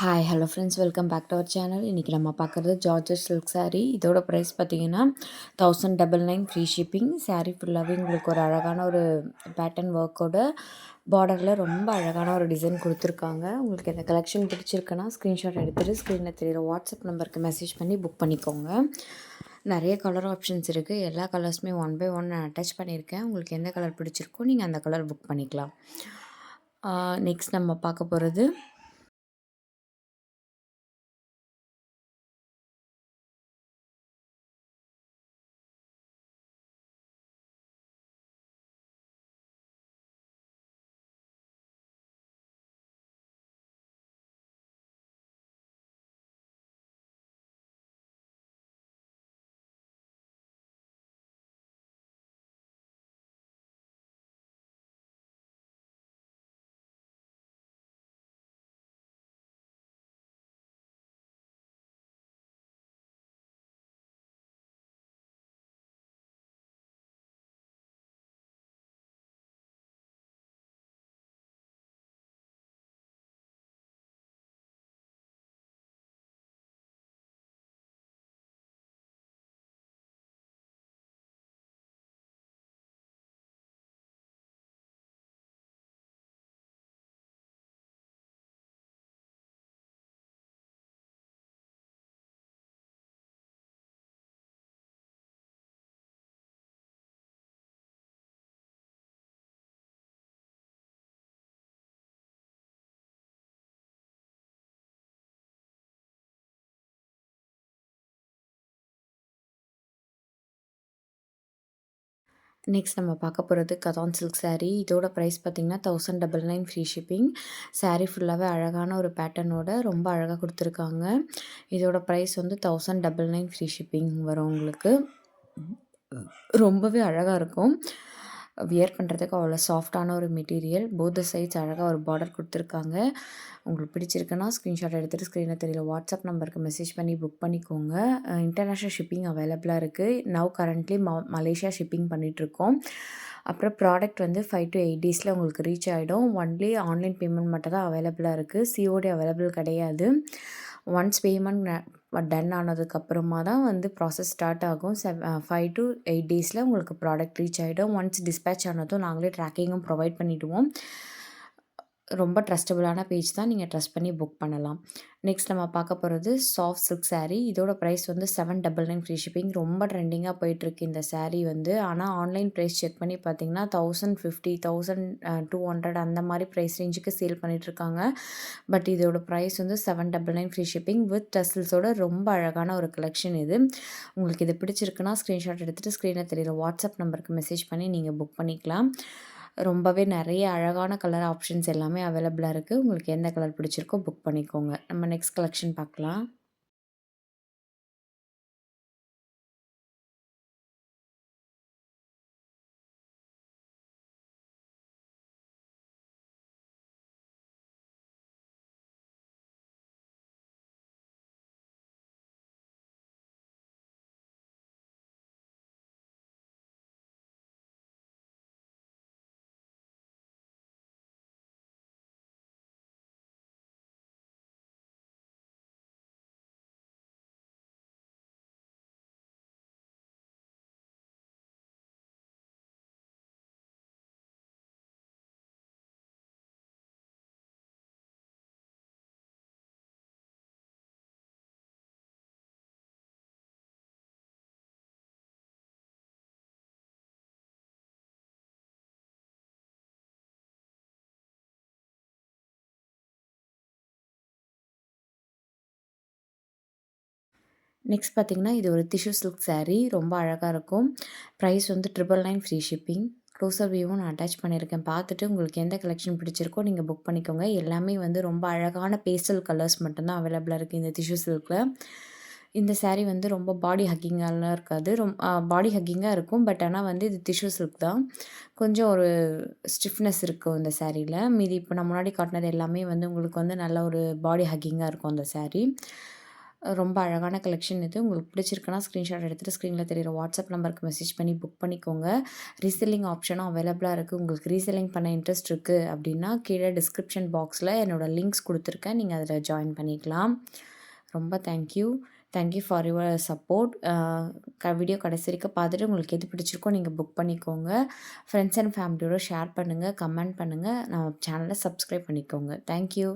Hi hello friends welcome back to our channel இன்றைக்கி நம்ம பார்க்குறது ஜார்ஜஸ் சில்க் சாரீ இதோட ப்ரைஸ் பார்த்தீங்கன்னா thousand double nine free shipping saree ஃபுல்லாகவே உங்களுக்கு ஒரு அழகான ஒரு பேட்டர்ன் ஒர்க்கோட பார்டரில் ரொம்ப அழகான ஒரு டிசைன் கொடுத்துருக்காங்க. உங்களுக்கு இந்த கலெக்ஷன் பிடிச்சிருக்குன்னா ஸ்க்ரீன்ஷாட் எடுத்துகிட்டு ஸ்க்ரீனில் தெரியுற வாட்ஸ்அப் நம்பருக்கு மெசேஜ் பண்ணி புக் பண்ணிக்கோங்க. நிறைய கலர் ஆப்ஷன்ஸ் இருக்குது எல்லா கலர்ஸுமே ஒன் பை ஒன் நான் அட்டாச் பண்ணியிருக்கேன். உங்களுக்கு எந்த கலர் பிடிச்சிருக்கோ நீங்கள் அந்த கலர் புக் பண்ணிக்கலாம். நெக்ஸ்ட் நம்ம பார்க்க போகிறது நெக்ஸ்ட் நம்ம பார்க்க போகிறது கதான் சில்க் சாரீ இதோட ப்ரைஸ் பார்த்திங்கன்னா thousand double nine free shipping saree ஃபுல்லாகவே அழகான ஒரு பேட்டர்னோட ரொம்ப அழகாக கொடுத்துருக்காங்க. இதோட ப்ரைஸ் வந்து thousand double nine free shipping வரும் உங்களுக்கு. ரொம்பவே அழகாக இருக்கும். வியர் பண்ணுறதுக்கு அவ்வளோ சாஃப்டான ஒரு மெட்டீரியல் போத் சைட்ஸ் அழகாக ஒரு பார்டர் கொடுத்துருக்காங்க. உங்களுக்கு பிடிச்சிருக்குன்னா ஸ்க்ரீன்ஷாட் எடுத்துகிட்டு ஸ்க்ரீனில் தெரியல வாட்ஸ்அப் நம்பருக்கு மெசேஜ் பண்ணி புக் பண்ணிக்கோங்க. இன்டர்நேஷ்னல் ஷிப்பிங் அவைலபிளாக இருக்குது நவ் கரண்ட்லி ம மலேசியா ஷிப்பிங் பண்ணிகிட்ருக்கோம் அப்புறம் ப்ராடக்ட் வந்து ஃபைவ் டு எயிட் டேஸில் உங்களுக்கு ரீச் ஆகிடும் ஒன்லி ஆன்லைன் பேமெண்ட் மட்டும் தான் அவைலபிளாக இருக்குது சிஓடி அவைலபிள் கிடையாது. ஒன்ஸ் பேமெண்ட் டன் ஆனதுக்கப்புறமா தான் வந்து ப்ராசஸ் ஸ்டார்ட் ஆகும். செவ் ஃபைவ் டு எயிட் டேஸில் உங்களுக்கு ப்ராடக்ட் ரீச் ஆகிடும் ஒன்ஸ் டிஸ்பேச் ஆனதும் நாங்களே ட்ராக்கிங்கும் ப்ரொவைட் பண்ணிவிடுவோம் ரொம்ப ட்ரஸ்டபுளான பேஜ் தான் நீங்கள் ட்ரஸ்ட் பண்ணி புக் பண்ணலாம். நெக்ஸ்ட் நம்ம பார்க்க போகிறது சாஃப்ட் சில்க் சாரீ இதோட ப்ரைஸ் வந்து seven double nine free shipping ரொம்ப ட்ரெண்டிங்காக போயிட்டுருக்கு இந்த சாரீ வந்து. ஆனால் ஆன்லைன் ப்ரைஸ் செக் பண்ணி பார்த்தீங்கன்னா thousand fifty thousand two hundred அந்த மாதிரி ப்ரைஸ் ரேஞ்சுக்கு சேல் பண்ணிகிட்ருக்காங்க பட் இதோட ப்ரைஸ் வந்து seven double nine free shipping with டசில்ஸோட ரொம்ப அழகான ஒரு கலெக்ஷன் இது. உங்களுக்கு இது பிடிச்சிருக்குன்னா ஸ்க்ரீன்ஷாட் எடுத்துகிட்டு ஸ்க்ரீனில் தெரியுற வாட்ஸ்அப் நம்பருக்கு மெசேஜ் பண்ணி நீங்கள் புக் பண்ணிக்கலாம். ரொம்பவே நிறைய அழகான கலர் ஆப்ஷன்ஸ் எல்லாமே அவைலபிளாக இருக்குது உங்களுக்கு எந்த கலர் பிடிச்சிருக்கோ புக் பண்ணிக்கோங்க. நம்ம நெக்ஸ்ட் கலெக்ஷன் பார்க்கலாம். நெக்ஸ்ட் பார்த்திங்கன்னா இது ஒரு டிஷ்யூ சில்க் சாரீ ரொம்ப அழகாக இருக்கும். ப்ரைஸ் வந்து triple nine free shipping closer வியூவும் நான் அட்டாச் பண்ணியிருக்கேன். பார்த்துட்டு உங்களுக்கு எந்த கலெக்ஷன் பிடிச்சிருக்கோ நீங்கள் புக் பண்ணிக்கோங்க. எல்லாமே வந்து ரொம்ப அழகான பேஸ்டல் கலர்ஸ் மட்டும்தான் அவைலபிளாக இருக்குது இந்த டிஷ்யூ சில்கில் இந்த சேரீ வந்து ரொம்ப பாடி ஹக்கிங்காலாம் இருக்காது. ரொம்ப பாடி ஹக்கிங்காக இருக்கும். பட் ஆனால் வந்து இது டிஷ்யூ சில்க் தான். கொஞ்சம் ஒரு ஸ்டிஃப்னஸ் இருக்கும் இந்த சேரீயில் மீதி இப்போ நான் முன்னாடி காட்டினது எல்லாமே வந்து உங்களுக்கு வந்து நல்ல ஒரு பாடி ஹக்கிங்காக இருக்கும் அந்த சேரீ ரொம்ப அழகான கலெக்ஷன் இது. உங்களுக்கு பிடிச்சிருக்குன்னா ஸ்க்ரீன்ஷாட் எடுத்துகிட்டு ஸ்க்ரீனில் தெரியிற வாட்ஸ்அப் நம்பருக்கு மெசேஜ் பண்ணி புக் பண்ணிக்கோங்க. ரீசெல்லிங் ஆப்ஷனும் அவைலபிளாக இருக்குது உங்களுக்கு ரீசெல்லிங் பண்ண இன்ட்ரெஸ்ட் இருக்குது அப்படின்னா கீழே டிஸ்கிரிப்ஷன் பாக்ஸில் என்னோடய லிங்க்ஸ் கொடுத்துருக்கேன். நீங்கள் அதில் ஜாயின் பண்ணிக்கலாம். ரொம்ப thank you thank you for your support க வீடியோ கடைசி வரைக்கும் பார்த்துட்டு உங்களுக்கு எது பிடிச்சிருக்கோ நீங்கள் புக் பண்ணிக்கோங்க. ஃப்ரெண்ட்ஸ் அண்ட் ஃபேமிலியோட ஷேர் பண்ணுங்கள் கமெண்ட் பண்ணுங்கள் நம்ம சேனலை சப்ஸ்கிரைப் பண்ணிக்கோங்க. தேங்க்யூ